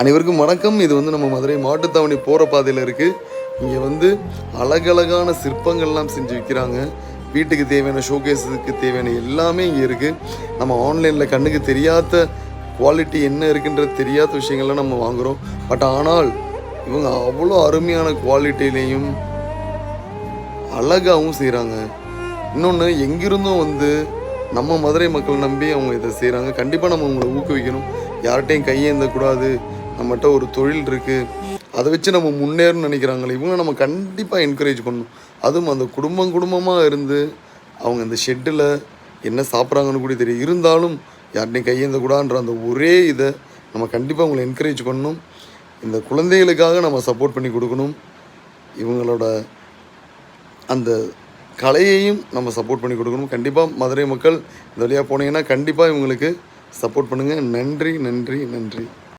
அனைவருக்கும் வணக்கம். இது வந்து நம்ம மதுரை மாட்டுத்தாவணி போகிற பாதையில் இருக்குது இங்கே வந்து அழகழகான சிற்பங்கள்லாம் செஞ்சு விற்கிறாங்க வீட்டுக்கு தேவையான ஷோகேஸுக்கு தேவையான எல்லாமே இங்கே இருக்குது நம்ம ஆன்லைனில் கண்ணுக்கு தெரியாத குவாலிட்டி என்ன இருக்குன்றது தெரியாத விஷயங்கள்லாம் நம்ம வாங்குகிறோம் பட் ஆனால் இவங்க அவ்வளோ அருமையான குவாலிட்டிலையும் அழகாகவும் செய்கிறாங்க இன்னொன்று எங்கிருந்தும் வந்து நம்ம மதுரை மக்கள் நம்பி அவங்க இதை செய்கிறாங்க கண்டிப்பாக நம்ம அவங்களை ஊக்குவிக்கணும். யார்கிட்டையும் கையேந்தக்கூடாது. நம்மகிட்ட ஒரு தொழில் இருக்குது அதை வச்சு நம்ம முன்னேறணும்னு நினைக்கிறாங்களே இவங்க நம்ம கண்டிப்பாக என்கரேஜ் பண்ணணும். அதுவும் அந்த குடும்பம் குடும்பமாக இருந்து அவங்க இந்த ஷெட்டில் என்ன சாப்பிட்றாங்கன்னு கூட தெரியும். இருந்தாலும் யார்கிட்டையும் கூடான்ற அந்த ஒரே இதை நம்ம கண்டிப்பாக அவங்களை என்கரேஜ் பண்ணணும். இந்த குழந்தைகளுக்காக நம்ம சப்போர்ட் பண்ணி கொடுக்கணும். இவங்களோட அந்த கலையையும் நம்ம சப்போர்ட் பண்ணி கொடுக்கணும். கண்டிப்பாக மதுரை மக்கள் இந்த வழியாக போனீங்கன்னா கண்டிப்பாக இவங்களுக்கு சப்போர்ட் பண்ணுங்கள் நன்றி நன்றி நன்றி.